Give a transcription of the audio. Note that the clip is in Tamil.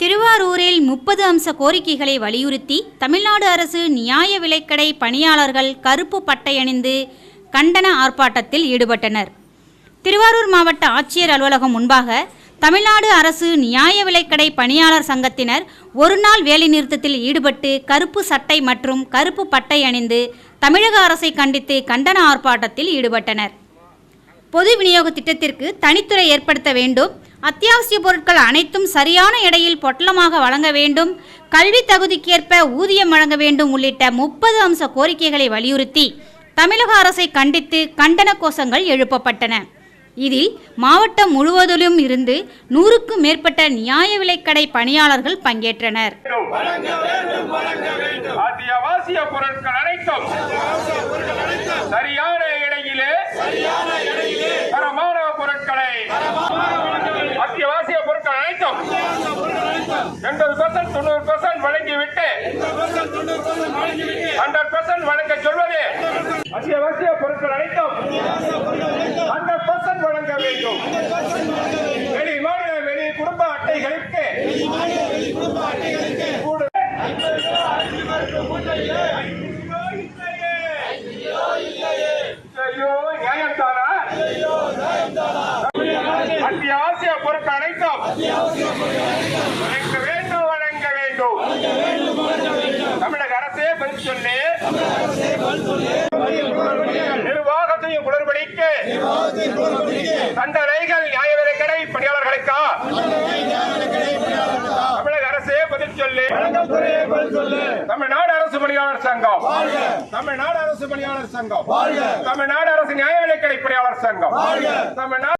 திருவாரூரில் முப்பது அம்ச கோரிக்கைகளை வலியுறுத்தி தமிழ்நாடு அரசு நியாய விலைக்கடை பணியாளர்கள் கருப்பு பட்டை அணிந்து கண்டன ஆர்ப்பாட்டத்தில் ஈடுபட்டனர். திருவாரூர் மாவட்ட ஆட்சியர் அலுவலகம் முன்பாக தமிழ்நாடு அரசு நியாய விலைக்கடை பணியாளர் சங்கத்தினர் ஒரு நாள் வேலைநிறுத்தத்தில் ஈடுபட்டு கருப்பு சட்டை மற்றும் கருப்பு பட்டை அணிந்து தமிழக அரசை கண்டித்து கண்டன ஆர்ப்பாட்டத்தில் ஈடுபட்டனர். பொது விநியோக திட்டத்திற்கு தனித்துறை ஏற்படுத்த வேண்டும். அத்தியாவசிய பொருட்கள் அனைத்தும் சரியான எடையில் பொட்டலமாக வழங்க வேண்டும். கல்வி தகுதிக்கேற்ப ஊதியம் வழங்க வேண்டும் உள்ளிட்ட முப்பது அம்ச கோரிக்கைகளை வலியுறுத்தி தமிழக அரசை கண்டித்து கண்டன கோஷங்கள் எழுப்பப்பட்டன. இதில் மாவட்டம் முழுவதிலும் இருந்து நூறுக்கும் மேற்பட்ட நியாய விலைக்கடை பணியாளர்கள் பங்கேற்றனர். அனைத்தும் சரியான இடையிலே அத்தியாவசிய பொருட்கள் அனைத்தும் எண்பது பெர்சன்ட் தொண்ணூறு பெர்சன்ட் வழங்கிவிட்டு ஹண்ட்ரட் பெர்சன்ட் வழங்க சொல்வது அத்தியாவசிய பொருட்கள் அனைத்தும் ஹண்ட்ரட் பெர்சன்ட் வழங்க வேண்டும். அத்தியாவசிய பொருட்கள் அனைத்தும் வழங்க வேண்டும் வழங்க வேண்டும். தமிழக அரசே பதில் சொல்லி நிர்வாகத்தையும் குளறுபடிக்கு தண்டனைகள் நியாய விலைக்கடை பணியாளர்களுக்கா? தமிழக அரசே பதில் சொல்லி தமிழ்நாடு அரசு பணியாளர் சங்கம் தமிழ்நாடு அரசு பணியாளர் சங்கம் தமிழ்நாடு அரசு நியாய விலைக்கடை பணியாளர் சங்கம் தமிழ்நாடு